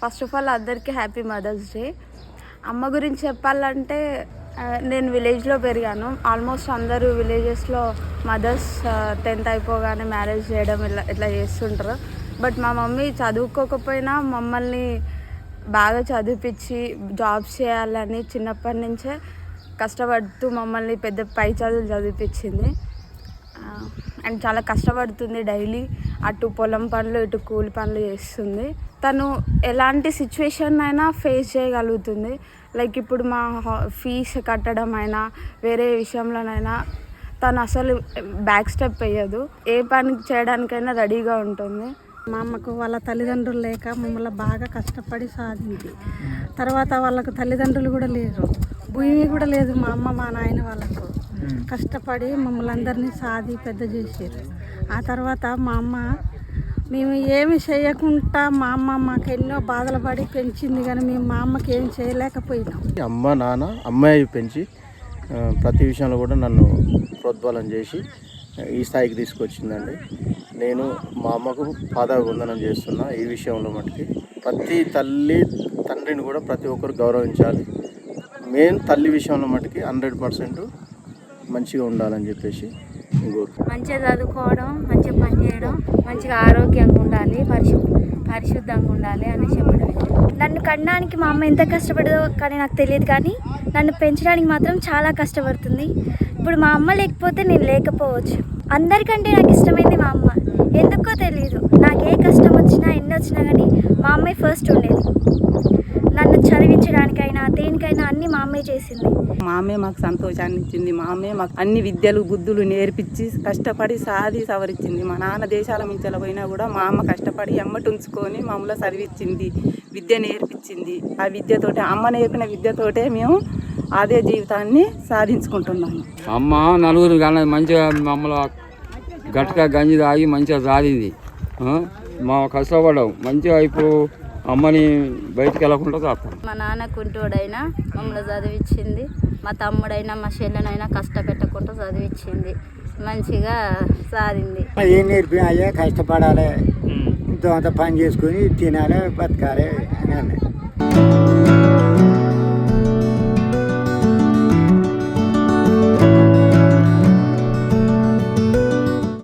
First of all అందరికీ happy mothers day అమ్మ గురించి చెప్పాలంటే నేను విలేజ్లో పెరిగాను. ఆల్మోస్ట్ అందరూ విలేజెస్లో మదర్స్ టెన్త్ అయిపోగానే మ్యారేజ్ చేయడం ఇలా ఇట్లా చేస్తుంటారు. బట్ మా మమ్మీ చదువుకోకపోయినా మమ్మల్ని బాగా చదివిపించి జాబ్స్ చేయాలని చిన్నప్పటి నుంచే కష్టపడుతూ మమ్మల్ని పెద్ద పై చదువులు చదివిపించింది అండ్ చాలా కష్టపడుతుంది డైలీ. అటు పొలం పనులు ఇటు కూలి పనులు చేస్తుంది. తను ఎలాంటి సిచ్యువేషన్ అయినా ఫేస్ చేయగలుగుతుంది. లైక్ ఇప్పుడు మా ఫీజ్ కట్టడం అయినా వేరే విషయంలోనైనా తను అసలు బ్యాక్ స్టెప్ వేయదు. ఏ పని చేయడానికైనా రెడీగా ఉంటుంది. మా అమ్మకు వాళ్ళ తల్లిదండ్రులు లేక మమ్మల్ని బాగా కష్టపడి సాధింది. తర్వాత వాళ్ళకు తల్లిదండ్రులు కూడా లేరు. భూమి కూడా లేదు మా అమ్మ మా నాయన వాళ్ళకు. కష్టపడి మమ్మల్ని అందరినీ సాది పెద్ద చేసారు ఆ తర్వాత మా అమ్మ మేము ఏమి చేయకుండా మా అమ్మ మాకు ఎన్నో బాధలు పడి పెంచింది కానీ మేము మా అమ్మకి ఏం చేయలేకపోయినాం. అమ్మ నాన్న అమ్మాయి పెంచి ప్రతి విషయంలో కూడా నన్ను ప్రోద్బలం చేసి ఈ స్థాయికి తీసుకొచ్చిందండి. నేను మా అమ్మకు పాదాభివందనం చేస్తున్నా ఈ విషయంలో మటుకి. ప్రతి తల్లి తండ్రిని కూడా ప్రతి ఒక్కరు గౌరవించాలి. మెయిన్ తల్లి విషయంలో మటుకి హండ్రెడ్ పర్సెంట్ మంచిగా ఉండాలని చెప్పేసి. మంచిగా చదువుకోవడం మంచిగా పని చేయడం మంచిగా ఆరోగ్యంగా ఉండాలి పరిశు పరిశుద్ధంగా ఉండాలి అని చెప్పడం నన్ను కనడానికి మా అమ్మ ఎంత కష్టపడదో కానీ నాకు తెలియదు కానీ నన్ను పెంచడానికి మాత్రం చాలా కష్టపడుతుంది. ఇప్పుడు మా అమ్మ లేకపోతే నేను లేకపోవచ్చు. అందరికంటే నాకు ఇష్టమైంది మా అమ్మ. ఎందుకో తెలియదు నాకు ఏ కష్టం వచ్చినా ఎన్ని వచ్చినా కానీ మా అమ్మాయి ఫస్ట్ ఉండేది. అన్నీ మా అమ్మే చేసింది. మా అమ్మే మాకు సంతోషాన్ని ఇచ్చింది మా అమ్మే మాకు అన్ని విద్యలు బుద్ధులు నేర్పించి కష్టపడి సాధి సవరించింది మా నాన్న దేశాల మించల పోయినా కూడా మా అమ్మ కష్టపడి ఎమ్మటి ఉంచుకొని మమ్మల్ని చదివించింది విద్య నేర్పించింది. ఆ విద్యతోటే అమ్మ నేర్పిన విద్యతోటే మేము అదే జీవితాన్ని సాధించుకుంటున్నాము అమ్మ నలుగురు కానీ మంచిగా మమ్మల్ని గట్టిగా గంజి తాగి మంచిగా సాధింది? మా కష్టపడ్డాం. మంచిగా ఇప్పుడు అమ్మని బయటికి వెళ్ళకుండా చేస్తాం మా నాన్న కుంటోడైనా మమ్మల్ని చదివించింది మా తమ్ముడైనా మా చెల్లెనైనా కష్టపెట్టకుండా చదివించింది మంచిగా సాధింది. ఏం నేర్పి అయ్యే కష్టపడాలి. ఇంత అంత పని చేసుకొని తినాలి బతకాలి అని